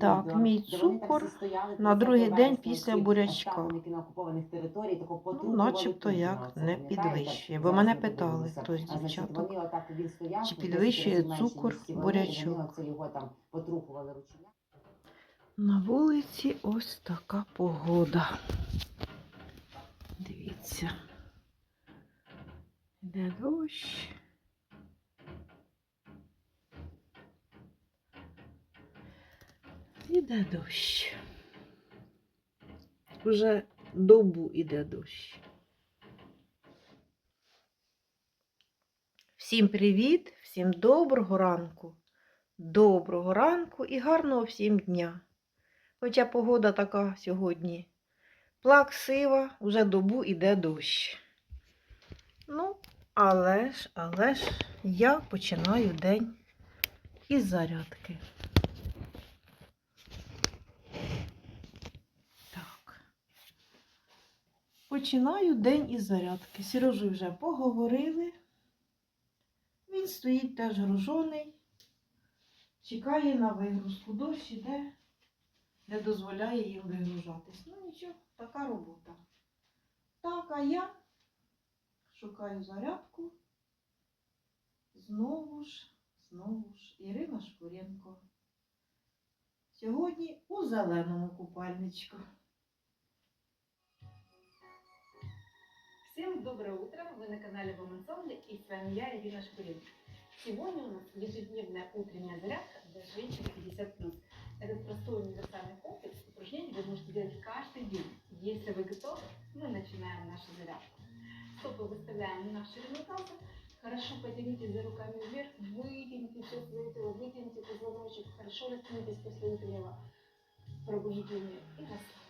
Так, мій цукор на другий день після бурячка. Ну, начебто як не підвищує. Бо мене питали хтось дівчаток, чи підвищує цукор бурячок. На вулиці ось така погода. Дивіться. Йде дощ. Іде дощ. Уже добу іде дощ. Всім привіт, всім доброго ранку. Доброго ранку і гарного всім дня. Хоча погода така сьогодні плаксива, вже добу іде дощ. Ну, але ж, але ж я починаю день із зарядки. Починаю день із зарядки. Сережу вже поговорили. Він стоїть теж гружений, чекає на вигрузку. Дощ іде не дозволяє їм вигружатись. Ну нічого, така робота. Так, а я шукаю зарядку. Знову ж, знову ж, Ірина Шкуренко. Сьогодні у зеленому купальничку. Всем доброе утро! Вы на канале Woman Only и с вами я, Ирина Шкуренко. Сегодня у нас ежедневная утренняя зарядка для женщин 50+. Этот простой универсальный комплекс упражнений вы можете делать каждый день. Если вы готовы, мы начинаем нашу зарядку. Стопы выставляем на ширину таза. Хорошо потянитесь за руками вверх, вытяните все свое тело, вытяните позвоночник, хорошо растянитесь после утреннего пробуждения и расслабьтесь.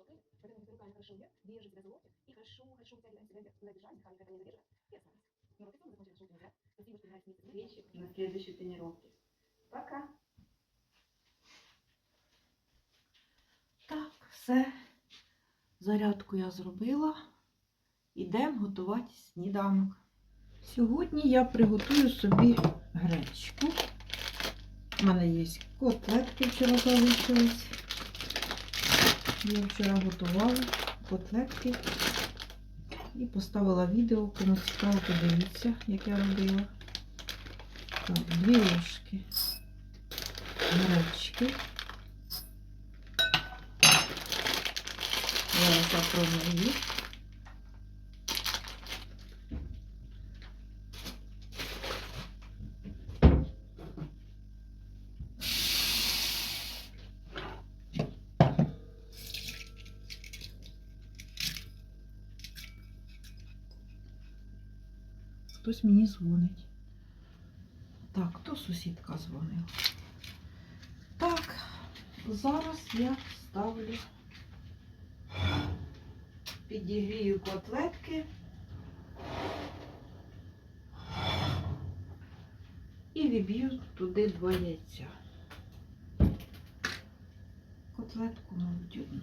на золоте и хорошо, хорошо вытягиваем себя на бежать, дыхание это не задерживаем и остановимся. Ну вот и мы закончили желтый заряд. Спасибо, что нравится встречи на следующей тренировке. Пока! Так, все. Зарядку я зробила. Ідемо готувати сніданок. Сьогодні я приготую собі гречку. У мене є котлетки вчора залишились. Я вчора готувала котлетки і поставила відео, кому цікаво, подивіться, як я робила. Так, дві ложки гречки. Я промию. Хтось мені дзвонить. Так, то сусідка дзвонила. Так, зараз я ставлю підігрію котлетки і віб'ю туди два яйця. Котлетку, мабуть, одну.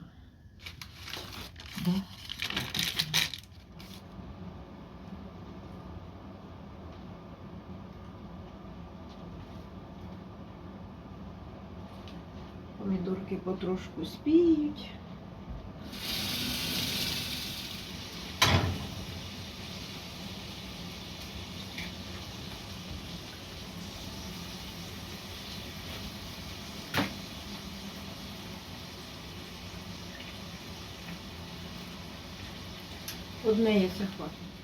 Потрошку спіють. Одне яйце хватить.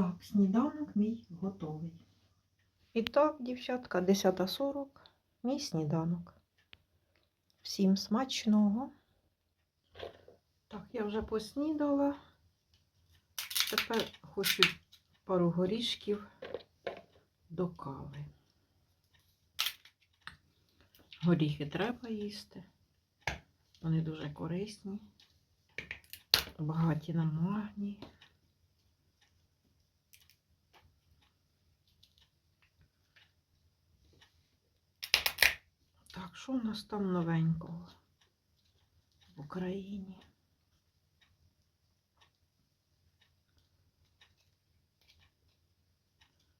Так, сніданок мій готовий. І так, дівчатка, 10.40, мій сніданок. Всім смачного. Так, я вже поснідала. Тепер хочу пару горішків до кави. Горіхи треба їсти. Вони дуже корисні, багаті на магній. Так, що у нас там новенького в Україні?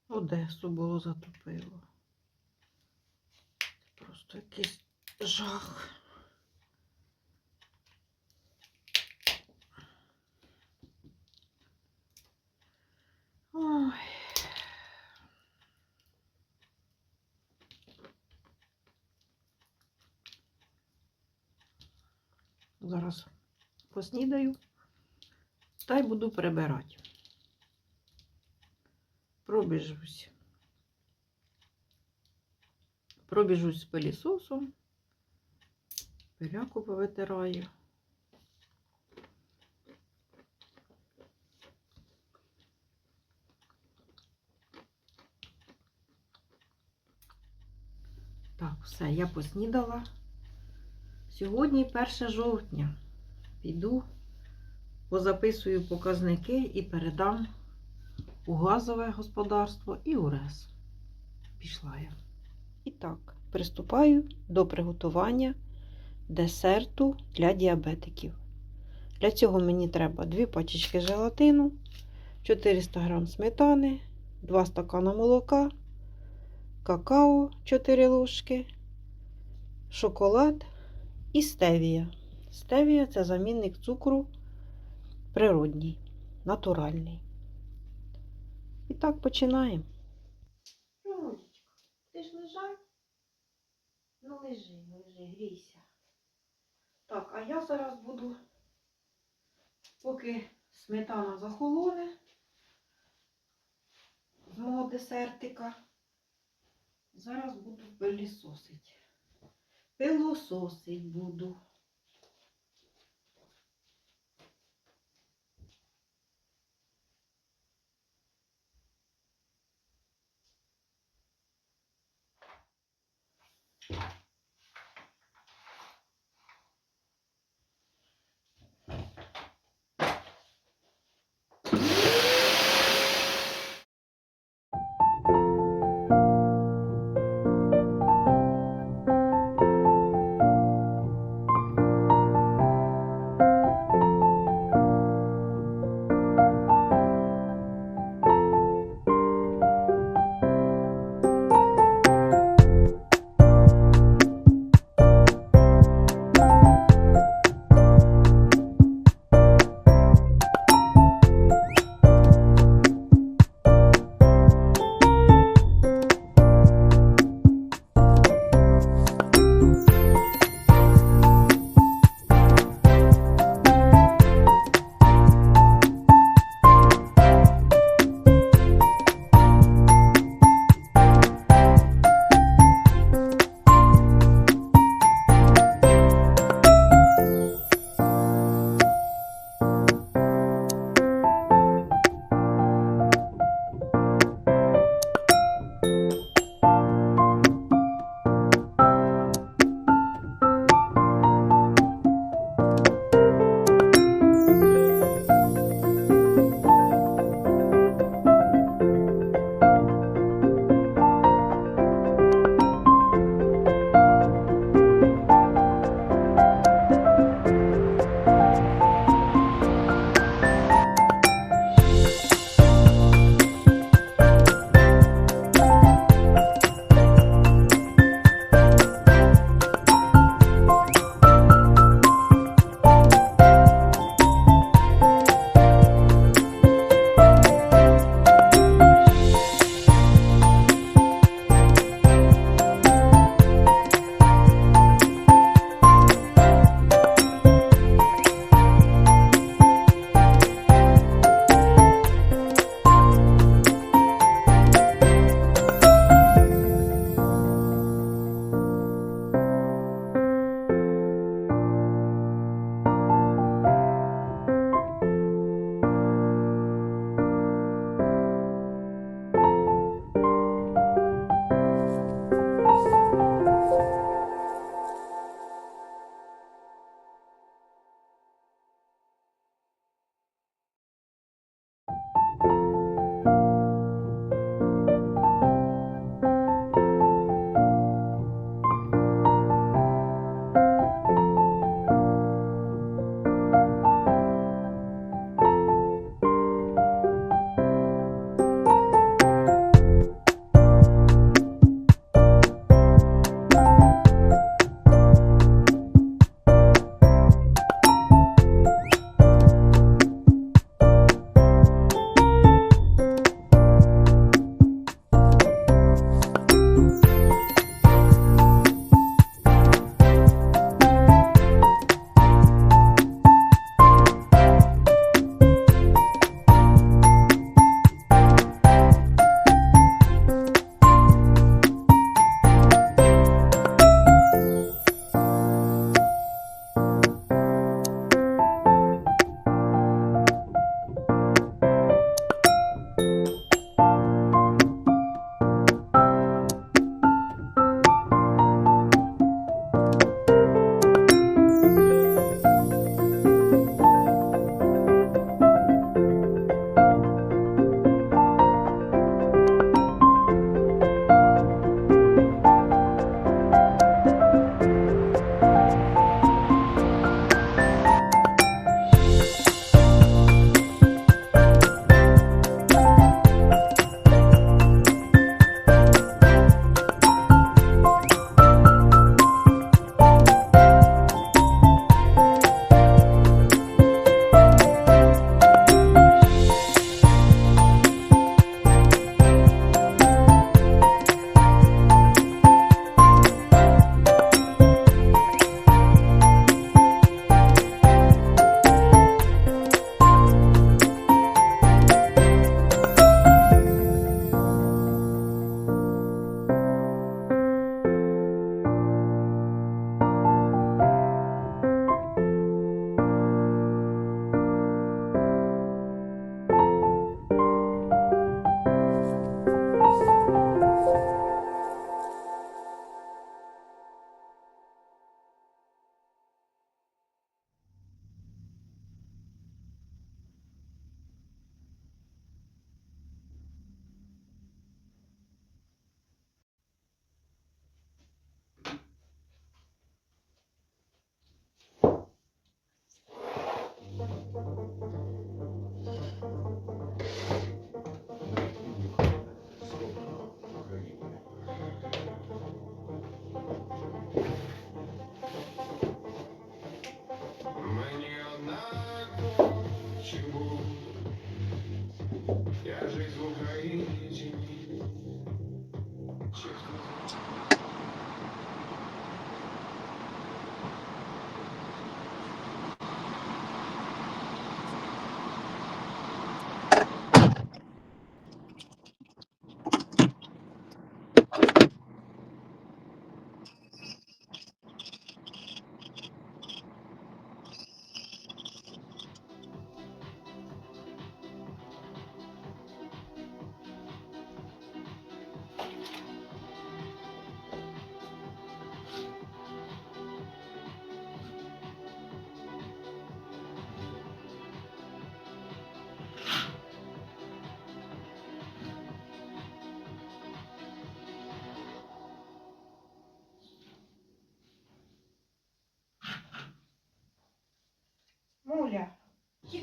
Одесу було затопило. Просто якийсь жах. Ой. Зараз поснідаю та й буду прибирати. Пробіжусь. Пробіжусь з пилісосом, пиляку повитираю. Так, все, я поснідала. Сьогодні 1 жовтня. Піду, позаписую показники і передам у газове господарство і у РЕС. Пішла я. І так, приступаю до приготування десерту для діабетиків. Для цього мені треба 2 пачечки желатину, 400 г сметани, 2 стакана молока, какао 4 ложки, шоколад і стевія. Стевія це замінник цукру природній, натуральний. І так починаємо. Ромочка, ти ж лежай? Ну лежи, лежи, грійся. Так, а я зараз буду, поки сметана захолоне з мого десертика, зараз буду пилісосить. Пилососить буду.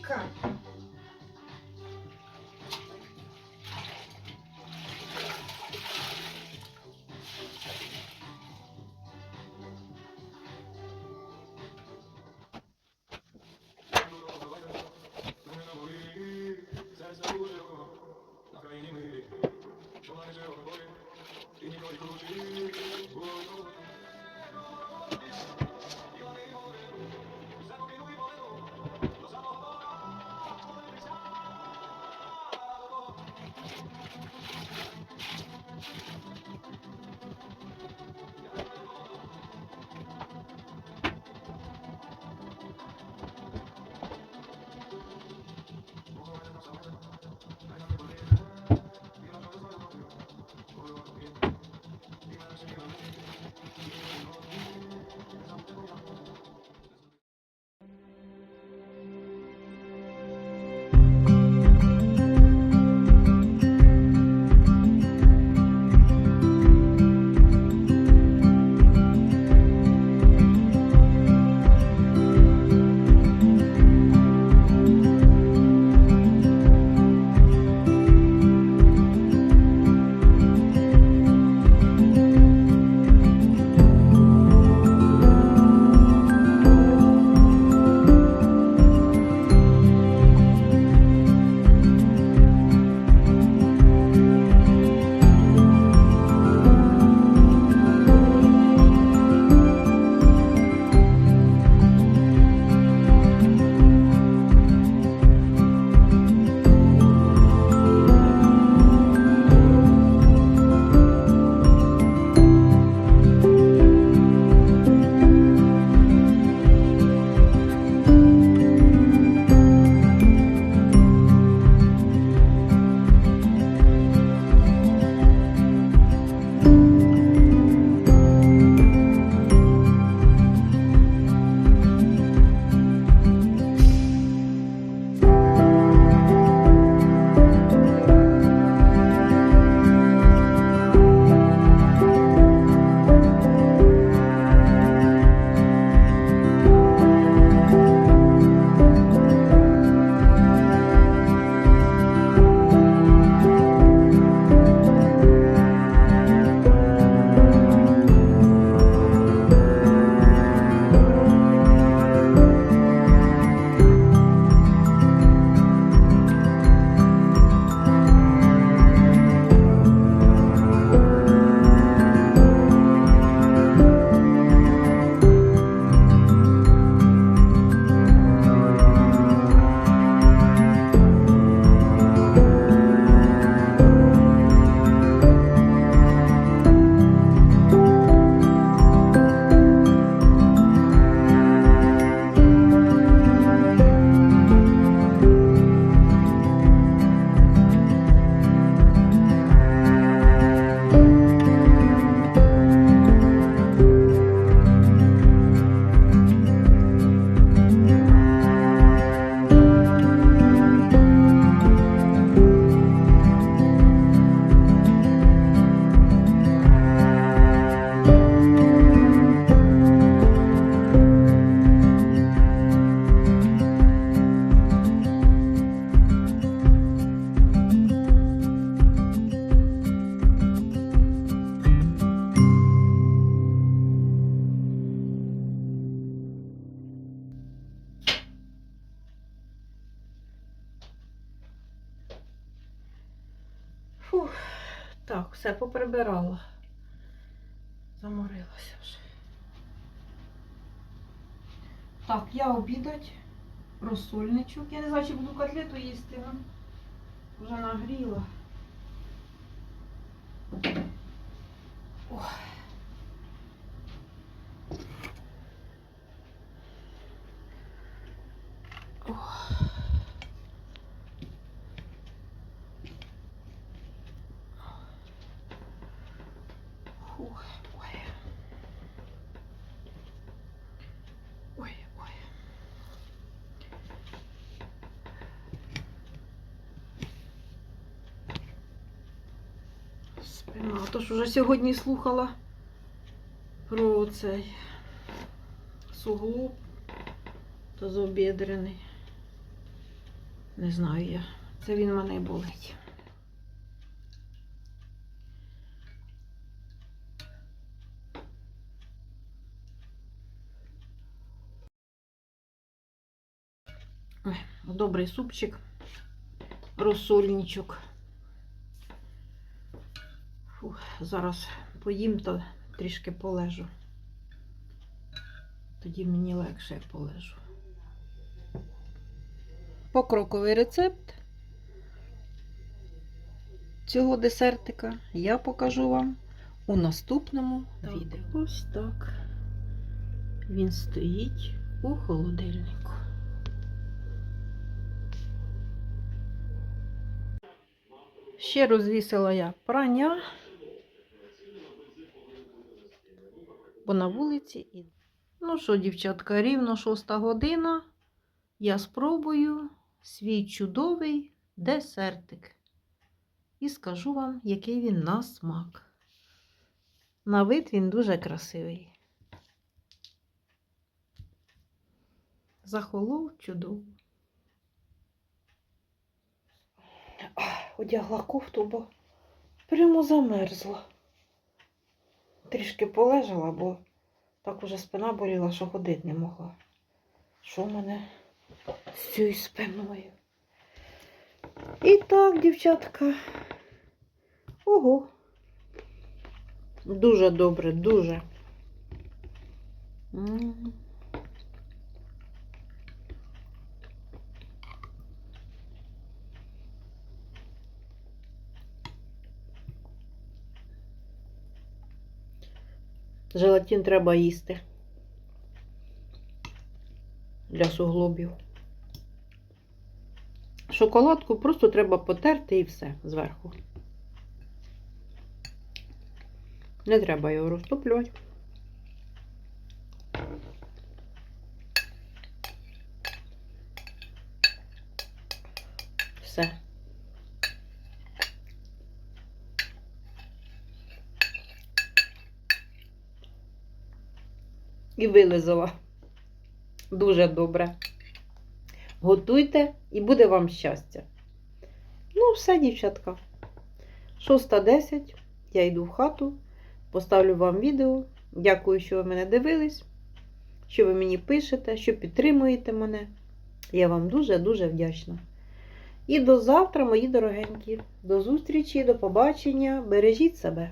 Crunch. Поприбирала. Заморилася вже. Так, я обідать. Розсольничок. Я не знаю, чи буду котлету їсти. Вже нагріла. Ох. Фух, ой. Ой, ой. Спина. А то ж уже сьогодні слухала про цей суглоб тазобідрений. Не знаю я. Це він мене болить. Добрий супчик, розсольничок. Фух, зараз поїм та трішки полежу. Тоді мені легше полежу. Покроковий рецепт цього десертика я покажу вам у наступному відео. Ось так він стоїть у холодильнику. Ще розвісила я прання, бо на вулиці і. Ну що, дівчатка, рівно шоста година. Я спробую свій чудовий десертик. І скажу вам, який він на смак. На вид він дуже красивий. Захолов чудово. Одягла кофту, бо прямо замерзла. Трішки полежала, бо так уже спина боліла, що ходити не могла. Що в мене з цією спиною? І так, дівчатка. Ого. Дуже добре, дуже. Желатин треба їсти для суглобів. Шоколадку просто треба потерти і все зверху. Не треба його розтоплювати. Все. І вилизала. Дуже добре. Готуйте і буде вам щастя. Ну, все, дівчатка. 6.10. Я йду в хату, поставлю вам відео. Дякую, що ви мене дивились, що ви мені пишете, що підтримуєте мене. Я вам дуже-дуже вдячна. І до завтра, мої дорогенькі. До зустрічі, до побачення. Бережіть себе.